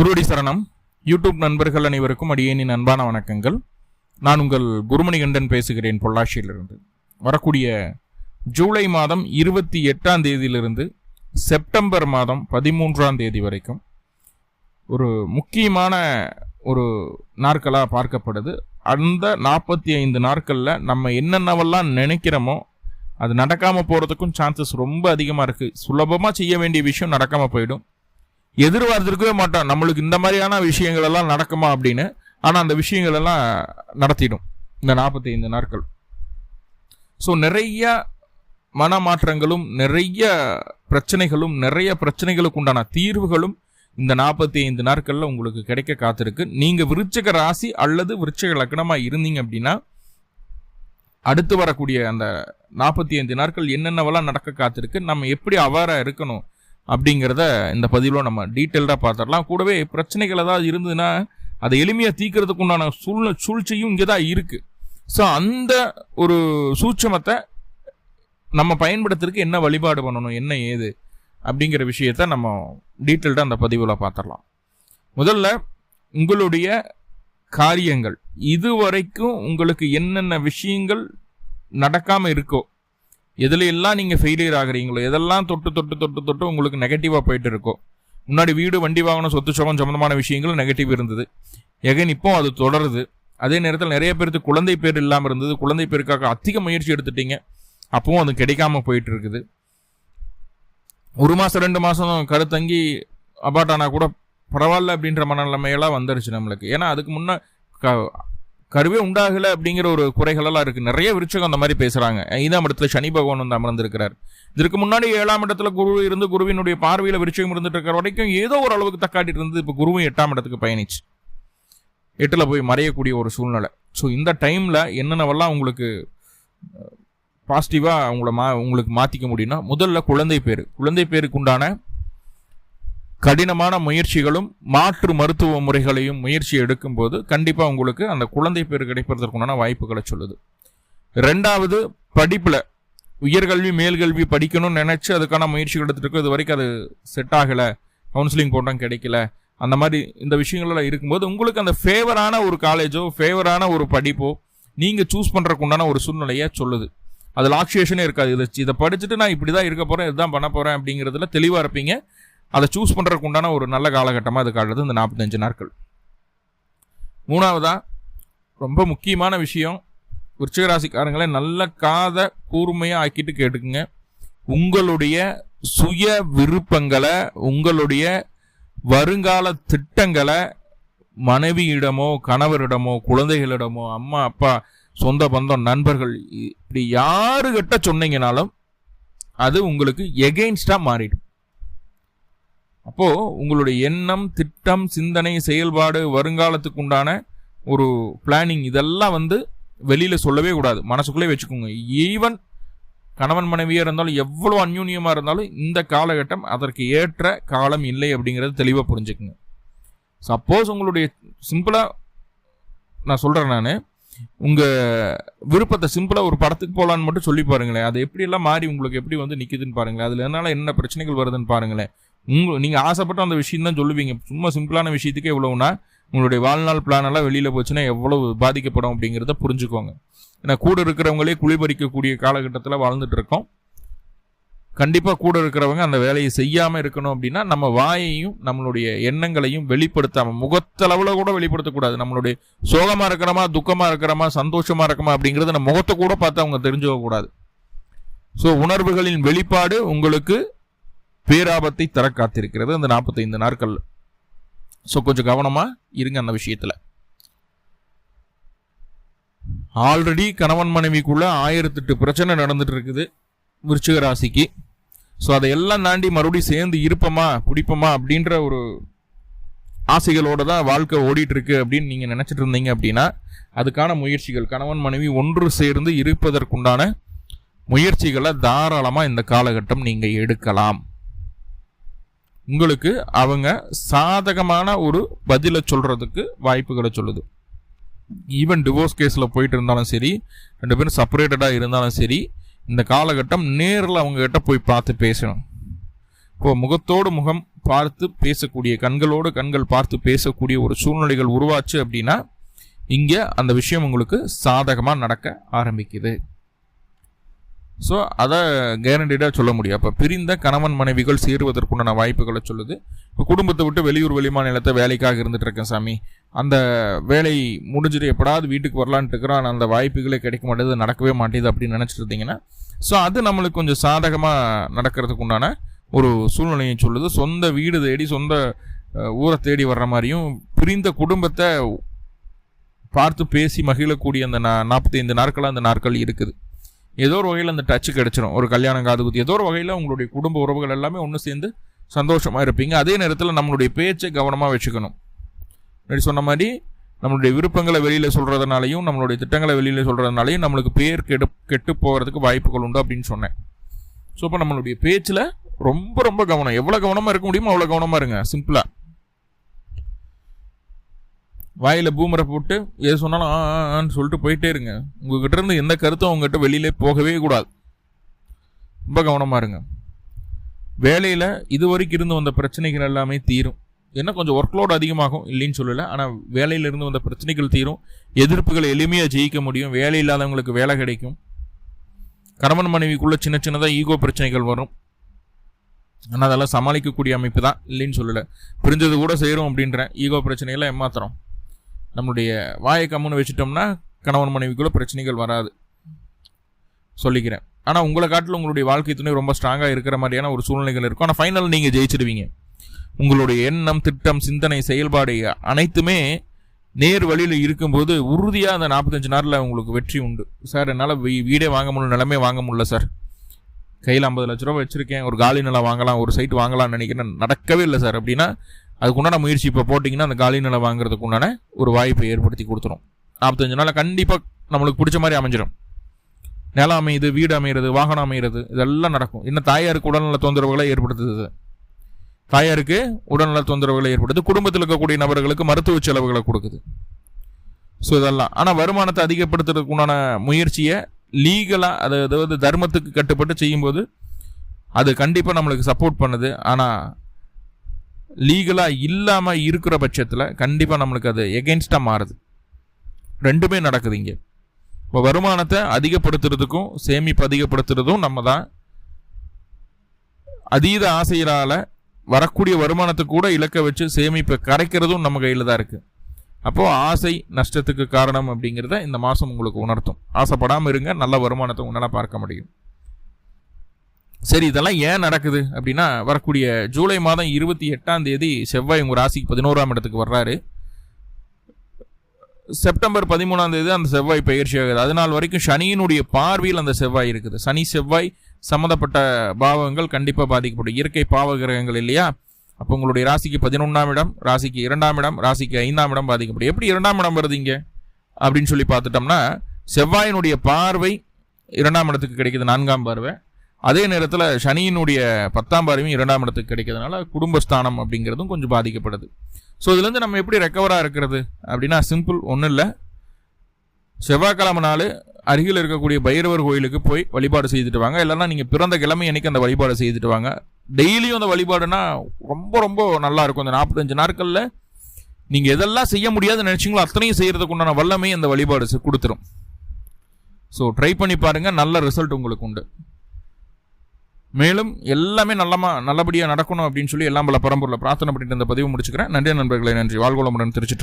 குருடி சரணம். யூடியூப் நண்பர்கள் அனைவருக்கும் அடியேனின் அன்பான வணக்கங்கள். நான் உங்கள் குருமணிகண்டன் பேசுகிறேன் பொள்ளாச்சியிலிருந்து. வரக்கூடிய ஜூலை மாதம் இருபத்தி எட்டாம் தேதியிலிருந்து செப்டம்பர் மாதம் பதிமூன்றாம் தேதி வரைக்கும் ஒரு முக்கியமான ஒரு நாட்களாக பார்க்கப்படுது. அந்த நாற்பத்தி ஐந்து நாட்களில் நம்ம என்னென்னவெல்லாம் நினைக்கிறோமோ அது நடக்காமல் போகிறதுக்கும் சான்சஸ் ரொம்ப அதிகமாக இருக்குது சுலபமாக செய்ய வேண்டிய விஷயம் நடக்காமல் போயிடும். எதிர்பார்த்துருக்கவே மாட்டோம் நம்மளுக்கு இந்த மாதிரியான விஷயங்கள் எல்லாம் நடக்குமா அப்படின்னு. ஆனால் அந்த விஷயங்கள் எல்லாம் நடத்திடும். இந்த நாற்பத்தி ஐந்து நாட்கள். ஸோ நிறைய மனமாற்றங்களும் நிறைய பிரச்சனைகளும் நிறைய பிரச்சனைகளுக்கு உண்டான தீர்வுகளும் இந்த நாற்பத்தி ஐந்து நாட்களில் உங்களுக்கு கிடைக்க காத்திருக்கு. நீங்கள் விருச்சக ராசி அல்லது விருச்சக லக்னமாக இருந்தீங்க அப்படின்னா அடுத்து வரக்கூடிய அந்த நாற்பத்தி ஐந்து நாட்கள் என்னென்னவெல்லாம் நடக்க காத்திருக்கு நம்ம எப்படி அவாராக இருக்கணும் அப்படிங்கிறத இந்த பதிவில் நம்ம டீட்டெயில்டாக பார்த்துடலாம். கூடவே பிரச்சனைகள் ஏதாவது இருந்ததுன்னா அதை எளிமையாக தீர்க்கறதுக்கு உண்டான சூழ்நிலை சூழ்ச்சியும் இங்கே தான் இருக்குது ஸோ அந்த ஒரு சூட்சமத்தை நம்ம பயன்படுத்துறதுக்கு என்ன வழிபாடு பண்ணணும் என்ன ஏது அப்படிங்கிற விஷயத்த நம்ம டீட்டெயில்டாக அந்த பதிவில் பார்த்துடலாம். முதல்ல உங்களுடைய காரியங்கள். இதுவரைக்கும் உங்களுக்கு என்னென்ன விஷயங்கள் நடக்காமல் இருக்கோ எதுல எல்லாம் நீங்கள் ஃபெயிலியர் ஆகுறீங்களோ எதெல்லாம் தொட்டு தொட்டு தொட்டு தொட்டு உங்களுக்கு நெகட்டிவாக போயிட்டு இருக்கோ முன்னாடி வீடு வண்டி வாகனம் சொத்து சுகம் சம்மந்தமான விஷயங்கள் நெகட்டிவ் இருந்தது. எகன் இப்போ அது தொடருது. அதே நேரத்தில் நிறைய பேருக்கு குழந்தை பேர் இல்லாமல் இருந்தது. குழந்தை பேருக்காக அதிக முயற்சி எடுத்துட்டீங்க. அப்பவும் அது கிடைக்காம போயிட்டு இருக்குது ஒரு மாதம் ரெண்டு மாதம் கருத்தங்கி அபார்ட் ஆனால் கூட பரவாயில்ல அப்படின்ற மனநிலைமையெல்லாம் வந்துருச்சு நம்மளுக்கு. ஏன்னா அதுக்கு முன்னே க கருவே உண்டாகலை அப்படிங்கிற ஒரு குறைகளெல்லாம் இருக்குது நிறைய விருச்சகம் அந்த மாதிரி பேசுகிறாங்க ஐந்தாம் இடத்துல சனி பகவான் வந்து அமர்ந்திருக்கிறார். இதற்கு முன்னாடி ஏழாம் இடத்துல குரு இருந்து குருவினுடைய பார்வையில் விருச்சகம் இருந்துட்டு இருக்கிற வரைக்கும் ஏதோ ஒரு அளவுக்கு தக்காட்டிட்டு இருந்து இப்போ குருவும் எட்டாம் இடத்துக்கு பயணிச்சு. எட்டில் போய் மறையக்கூடிய ஒரு சூழ்நிலை. ஸோ இந்த டைமில் என்னென்னவெல்லாம் உங்களுக்கு பாசிட்டிவாக அவங்கள மா உங்களுக்கு மாற்றிக்க முடியும்னா முதல்ல குழந்தை பேர். குழந்தை பேருக்கு உண்டான கடினமான முயற்சிகளும் மாற்று மருத்துவ முறைகளையும் முயற்சி எடுக்கும்போது கண்டிப்பாக உங்களுக்கு அந்த குழந்தை பேர் கிடைப்பதற்குண்டான வாய்ப்புகளை சொல்லுது. ரெண்டாவது படிப்பில் உயர்கல்வி மேல்கல்வி படிக்கணும்னு நினச்சி அதுக்கான முயற்சிகள் எடுத்துட்டு இருக்கோம். இது வரைக்கும் அது செட் ஆகலை. கவுன்சிலிங் போட்டோம் கிடைக்கல. அந்த மாதிரி இந்த விஷயங்கள்லாம் இருக்கும்போது உங்களுக்கு அந்த ஃபேவரான ஒரு காலேஜோ ஃபேவரான ஒரு படிப்போ நீங்கள் சூஸ் பண்ணுறக்கு உண்டான ஒரு சூழ்நிலையை சொல்லுது. அதில் ஆக்சியேஷனே இருக்காது. இதை இதை படிச்சுட்டு நான் இப்படி தான் இருக்க போகிறேன் இதுதான் பண்ண போகிறேன் அப்படிங்கிறதுல தெளிவாக இருப்பீங்க. அதை சூஸ் பண்ணுறதுக்கு உண்டான ஒரு நல்ல காலகட்டமாக அது காட்டுறது இந்த நாற்பத்தஞ்சு நாட்கள். மூணாவதாக ரொம்ப முக்கியமான விஷயம் விருச்சிகராசிக்காரங்களே நல்ல காதை கூர்மையாக ஆக்கிட்டு கேட்டுக்குங்க. உங்களுடைய சுய விருப்பங்களை உங்களுடைய வருங்கால திட்டங்களை மனைவியிடமோ கணவரிடமோ குழந்தைகளிடமோ அம்மா அப்பா சொந்த பந்தம் நண்பர்கள் இப்படி யாருகிட்ட சொன்னீங்கனாலும் அது உங்களுக்கு எகெயின்ஸ்டாக மாறிடும். அப்போ உங்களுடைய எண்ணம் திட்டம் சிந்தனை செயல்பாடு வருங்காலத்துக்கு உண்டான ஒரு பிளானிங் இதெல்லாம் வந்து வெளியில சொல்லவே கூடாது. மனசுக்குள்ளே வச்சுக்கோங்க. ஈவன் கணவன் மனைவியாக இருந்தாலும் எவ்வளோ அந்யூன்யமாக இருந்தாலும் இந்த காலகட்டம் அதற்கு ஏற்ற காலம் இல்லை அப்படிங்கிறது தெளிவாக புரிஞ்சுக்குங்க. சப்போஸ் உங்களுடைய சிம்பிளாக நான் சொல்கிறேன் நான். உங்கள் விருப்பத்தை சிம்பிளாக ஒரு படத்துக்கு போகலான்னு மட்டும் சொல்லி பாருங்களேன். அது எப்படியெல்லாம் மாறி உங்களுக்கு எப்படி வந்து நிற்கிதுன்னு பாருங்களேன். அதில் என்னால் என்ன பிரச்சனைகள் வருதுன்னு பாருங்களேன். உங்கள் நீங்கள் ஆசைப்பட்ட அந்த விஷயம் தான் சொல்லுவீங்க. சும்மா சிம்பிளான விஷயத்துக்கு எவ்வளவுனா உங்களுடைய வாழ்நாள் பிளான் எல்லாம் வெளியில் போச்சுன்னா எவ்வளவு பாதிக்கப்படும் அப்படிங்கிறத புரிஞ்சுக்கோங்க. ஏன்னா கூட இருக்கிறவங்களே குளிபறிக்கக்கூடிய காலகட்டத்தில் வாழ்ந்துட்டு இருக்கோம் கண்டிப்பாக கூட இருக்கிறவங்க அந்த வேலையை செய்யாமல் இருக்கணும் அப்படின்னா நம்ம வாயையும் நம்மளுடைய எண்ணங்களையும் வெளிப்படுத்தாமல் முகத்தளவில் கூட வெளிப்படுத்தக்கூடாது. நம்மளுடைய சோகமாக இருக்கிறோமா துக்கமாக இருக்கிறோமா சந்தோஷமாக இருக்கமா அப்படிங்கிறத நம்ம முகத்தை கூட பார்த்து அவங்க தெரிஞ்சுக்கக்கூடாது. ஸோ உணர்வுகளின் வெளிப்பாடு உங்களுக்கு பேராபத்தை தர காத்திருக்கிறது அந்த நாற்பத்தைந்து நாட்கள். ஸோ கொஞ்சம் கவனமாக இருங்க அந்த விஷயத்தில். ஆல்ரெடி கணவன் மனைவிக்குள்ள ஆயிரத்தெட்டு பிரச்சனை நடந்துட்டு இருக்குது விருச்சிக ராசிக்கு ஸோ அதையெல்லாம் தாண்டி மறுபடியும் சேர்ந்து இருப்போமா பிடிப்போமா அப்படின்ற ஒரு ஆசைகளோடு தான் வாழ்க்கை ஓடிட்டு இருக்கு அப்படின்னு நீங்கள் நினச்சிட்டு இருந்தீங்க அப்படின்னா அதுக்கான முயற்சிகள் கணவன் மனைவி ஒன்று சேர்ந்து இருப்பதற்குண்டான முயற்சிகளை தாராளமாக இந்த காலகட்டம் நீங்கள் எடுக்கலாம். உங்களுக்கு அவங்க சாதகமான ஒரு பதிலை சொல்றதுக்கு வாய்ப்புகளை சொல்லுது. ஈவன் டிவோர்ஸ் கேஸில் போயிட்டு இருந்தாலும் சரி ரெண்டு பேரும் செப்பரேட்டடாக இருந்தாலும் சரி இந்த காலகட்டம் நேரில் அவங்கக்கிட்ட போய் பார்த்து பேசணும். இப்போ முகத்தோடு முகம் பார்த்து பேசக்கூடிய கண்களோடு கண்கள் பார்த்து பேசக்கூடிய ஒரு சூழ்நிலைகள் உருவாச்சு அப்படின்னா இங்கே அந்த விஷயம் உங்களுக்கு சாதகமாக நடக்க ஆரம்பிக்குது. ஸோ அதை கேரண்டீடாக சொல்ல முடியும். அப்போ பிரிந்த கணவன் மனைவிகள் சேருவதற்குண்டான வாய்ப்புகளை சொல்லுது. இப்போ குடும்பத்தை விட்டு வெளியூர் வெளிமாநிலத்தை வேலைக்காக இருந்துட்டு இருக்கேன் சாமி. அந்த வேலை முடிஞ்சுட்டு எப்படாவது வீட்டுக்கு வரலான்ட்டு இருக்கிறோம். அந்த வாய்ப்புகளே கிடைக்க மாட்டேது நடக்கவே மாட்டேது அப்படின்னு நினச்சிட்டு இருந்தீங்கன்னா ஸோ அது நம்மளுக்கு கொஞ்சம் சாதகமாக நடக்கிறதுக்கு உண்டான ஒரு சூழ்நிலையை சொல்லுது. சொந்த வீடு தேடி சொந்த ஊரை தேடி வர்ற மாதிரியும் பிரிந்த குடும்பத்தை பார்த்து பேசி மகிழக்கூடிய அந்த நாற்பத்தி ஐந்து நாட்கள் அந்த நாட்கள் இருக்குது. ஏதோ ஒரு வகையில் அந்த டச்சு கிடச்சிரும். ஒரு கல்யாணம் காது குத்தி ஏதோ ஒரு வகையில் உங்களுடைய குடும்ப உறவுகள் எல்லாமே ஒன்று சேர்ந்து சந்தோஷமாக இருப்பீங்க. அதே நேரத்தில் நம்மளுடைய பேச்சை கவனமாக வச்சுக்கணும். அப்படி சொன்ன மாதிரி நம்மளுடைய விருப்பங்களை வெளியில் சொல்கிறதுனாலையும் நம்மளுடைய திட்டங்களை வெளியில் சொல்கிறதுனாலையும் நம்மளுக்கு பேர் கெடு கெட்டு போகிறதுக்கு வாய்ப்புகள் உண்டு அப்படின்னு சொன்னேன். ஸோ இப்போ நம்மளுடைய பேச்சில் ரொம்ப ரொம்ப கவனம். எவ்வளோ கவனமாக இருக்க முடியுமோ அவ்வளோ கவனமாக இருங்க. சிம்பிளாக வாயில் பூமரை போட்டு எது சொன்னாலும் ஆன்னு சொல்லிட்டு போயிட்டே இருங்க. உங்ககிட்ட இருந்து எந்த கருத்தும் உங்ககிட்ட வெளியிலே போகவே கூடாது. ரொம்ப கவனமாக இருங்க. வேலையில் இது வரைக்கும் இருந்து வந்த பிரச்சனைகள் எல்லாமே தீரும். என்ன கொஞ்சம் ஒர்க் லோட் அதிகமாகும் இல்லைன்னு சொல்லலை. ஆனால் வேலையிலிருந்து வந்த பிரச்சனைகள் தீரும். எதிர்ப்புகளை எளிமையாக ஜெயிக்க முடியும். வேலை இல்லாதவங்களுக்கு வேலை கிடைக்கும். கணவன் மனைவிக்குள்ளே சின்ன சின்னதாக ஈகோ பிரச்சனைகள் வரும். ஆனால் அதெல்லாம் சமாளிக்கக்கூடிய அமைப்பு தான் இல்லைன்னு சொல்லலை. பிரிஞ்சது கூட செய்கிறோம் அப்படின்ற ஈகோ பிரச்சனைகளை ஏமாத்துறோம். நம்மளுடைய வாயை கம்முன்னு வச்சுட்டோம்னா கணவன் மனைவிக்குள்ள பிரச்சனைகள் வராது. சொல்லிக்கிறேன். ஆனால் உங்களை காட்டில் உங்களுடைய வாழ்க்கை துணை ரொம்ப ஸ்ட்ராங்காக இருக்கிற மாதிரியான ஒரு சூழ்நிலைகள் இருக்கும். ஆனால் ஃபைனல் நீங்கள் ஜெயிச்சிடுவீங்க. உங்களுடைய எண்ணம் திட்டம் சிந்தனை செயல்பாடு அனைத்துமே நேர் வழியில் இருக்கும்போது உறுதியாக அந்த நாற்பத்தஞ்சு நாளில் உங்களுக்கு வெற்றி உண்டு. சார் என்னால் வீடே வாங்க முடியல நிலமே வாங்க முடியல சார். கையில் ஐம்பது லட்ச ரூபா வச்சுருக்கேன். ஒரு காலி நிலம் வாங்கலாம் ஒரு சைட் வாங்கலாம்னு நினைக்கிறேன். நடக்கவே இல்லை சார். அப்படின்னா அதுக்குண்டான முயற்சி இப்போ போட்டிங்கன்னா அந்த காலி நிலம் வாங்குறதுக்கு உண்டான ஒரு வாய்ப்பை ஏற்படுத்தி கொடுத்துரும். நாற்பத்தஞ்சு நாளில் கண்டிப்பாக நம்மளுக்கு பிடிச்ச மாதிரி அமைஞ்சிடும் நிலம் அமையுது வீடு அமைகிறது வாகனம் அமைகிறது இதெல்லாம் நடக்கும். இன்னும் தாயாருக்கு உடல்நல தொந்தரவுகளை ஏற்படுத்துது தாயாருக்கு உடல்நல தொந்தரவுகளை ஏற்படுத்து குடும்பத்தில் இருக்கக்கூடிய நபர்களுக்கு மருத்துவ செலவுகளை கொடுக்குது. ஸோ இதெல்லாம். ஆனால் வருமானத்தை அதிகப்படுத்துறதுக்கு உண்டான முயற்சியை லீகலாக அது அதாவது தர்மத்துக்கு கட்டுப்பட்டு செய்யும்போது அது கண்டிப்பாக நம்மளுக்கு சப்போர்ட் பண்ணுது. ஆனால் லீகலாக இல்லாமல் இருக்கிற பட்சத்தில் கண்டிப்பாக நம்மளுக்கு அது எகென்ஸ்டாக மாறுது. ரெண்டுமே நடக்குது இங்கே. இப்போ வருமானத்தை அதிகப்படுத்துறதுக்கும் சேமிப்பு அதிகப்படுத்துறதும் நம்ம தான் அதீத ஆசையினால் வரக்கூடிய வருமானத்தை கூட இலக்க வச்சு சேமிப்பை கரைக்கிறதும் நம்ம கையில் தான் இருக்குது அப்போது ஆசை நஷ்டத்துக்கு காரணம் அப்படிங்கிறத இந்த மாதம் உங்களுக்கு உணர்த்தும். ஆசைப்படாமல் இருங்க நல்ல வருமானத்தை உன்னால் பார்க்க முடியும். சரி இதெல்லாம் ஏன் நடக்குது? அப்படின்னா வரக்கூடிய ஜூலை மாதம் இருபத்தி எட்டாம் தேதி செவ்வாய் உங்கள் ராசிக்கு பதினோராம் இடத்துக்கு வர்றாரு. செப்டம்பர் பதிமூணாம் தேதி அந்த செவ்வாய் பயிற்சி ஆகுது. அதனால் வரைக்கும் சனியினுடைய பார்வையில் அந்த செவ்வாய் இருக்குது. சனி செவ்வாய் சம்மந்தப்பட்ட பாவங்கள் கண்டிப்பாக பாதிக்கப்படும். இயற்கை பாவ கிரகங்கள் இல்லையா? அப்போ உங்களுடைய ராசிக்கு பதினொன்றாம் இடம் ராசிக்கு இரண்டாம் இடம் ராசிக்கு ஐந்தாம் இடம் பாதிக்கப்படும். எப்படி இரண்டாம் இடம் வருது இங்கே? அப்படின்னு சொல்லி பார்த்துட்டோம்னா செவ்வாயினுடைய பார்வை இரண்டாம் இடத்துக்கு கிடைக்குது நான்காம் பார்வை. அதே நேரத்தில் சனியினுடைய பத்தாம் பார்வையும் இரண்டாம் இடத்துக்கு கிடைக்கிறதுனால குடும்பஸ்தானம் அப்படிங்கிறதும் கொஞ்சம் பாதிக்கப்படுது. ஸோ இதுலேருந்து நம்ம எப்படி ரெக்கவராக இருக்கிறது? அப்படின்னா சிம்பிள் ஒன்றும் இல்லை செவ்வாய்க்கிழமை நாள் அருகில் இருக்கக்கூடிய பைரவர் கோயிலுக்கு போய் வழிபாடு செய்துட்டு வாங்க. இல்லைன்னா நீங்கள் பிறந்த கிழமை அன்னைக்கு அந்த வழிபாடு செய்துட்டு வாங்க. டெய்லியும் அந்த வழிபாடுனா ரொம்ப ரொம்ப நல்லா இருக்கும். அந்த நாற்பத்தஞ்சு நாட்களில் நீங்கள் எதெல்லாம் செய்ய முடியாதுன்னு நினச்சிங்களோ அத்தனையும் செய்கிறதுக்கு உண்டான வல்லமை அந்த வழிபாடு கொடுத்துரும். ஸோ ட்ரை பண்ணி பாருங்கள் நல்ல ரிசல்ட் உங்களுக்கு உண்டு. மேலும் எல்லாமே நல்லமா நல்லபடியாக நடக்கணும் அப்படின்னு சொல்லி எல்லாம் பல பரம்பூரில் பிரார்த்தனை பண்ணிட்டு இந்த பதிவு முடிச்சுக்கிறேன். நன்றி நண்பர்களை நன்றி. வாழ்கோளமுடன் திருச்சிட்டு